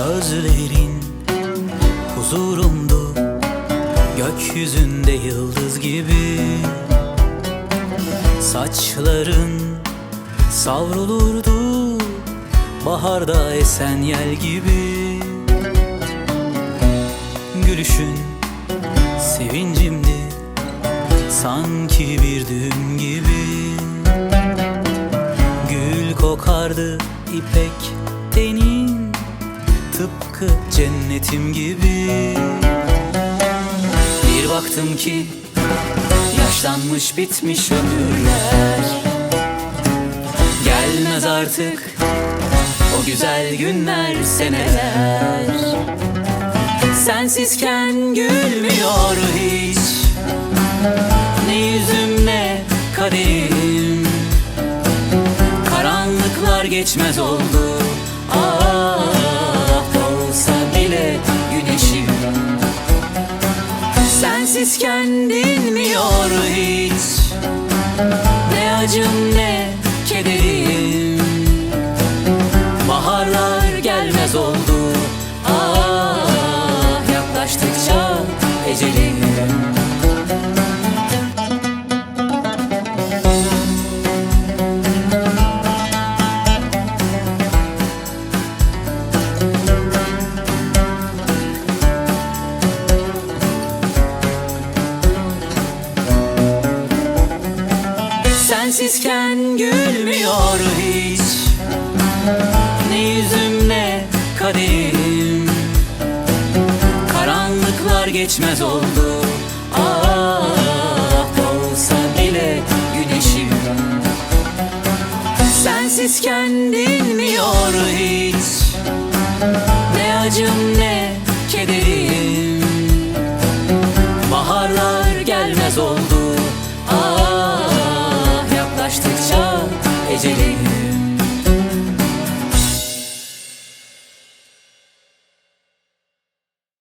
Gözlerin huzurumdu. Gökyüzünde yıldız gibi Saçların savrulurdu. Baharda esen yel gibi Gülüşün sevincimdi. Sanki bir düğüm gibi Gül kokardı ipek Tıpkı cennetim gibi. Bir baktım ki Yaşlanmış bitmiş ömürler. Gelmez artık O güzel günler seneler. Sensizken gülmüyor hiç. Ne yüzüm ne kaderim. Karanlıklar geçmez oldu. Ah Sensizken dinmiyor hiç. Ne acım ne kederim. Baharlar gelmez oldu. Ah yaklaştıkça ecelim Sensizken gülmüyor hiç. Ne yüzüm ne kaderim. Karanlıklar geçmez oldu. Ah olsa bile güneşim. Sensizken dinmiyor gelmez